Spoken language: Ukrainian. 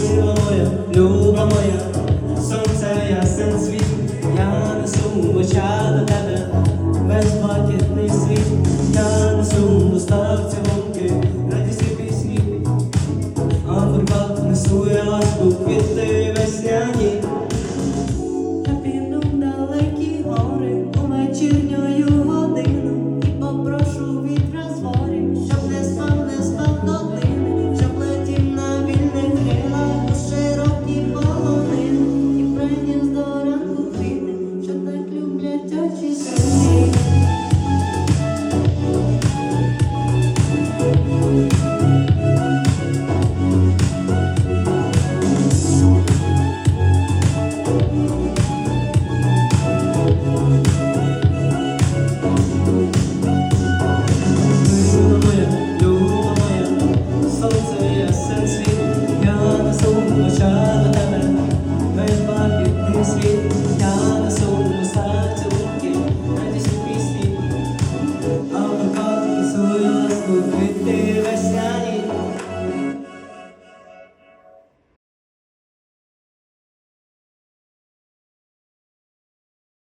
Мила моя, люба моя, сонце ясен світ, я несу оча тебе без матір. você.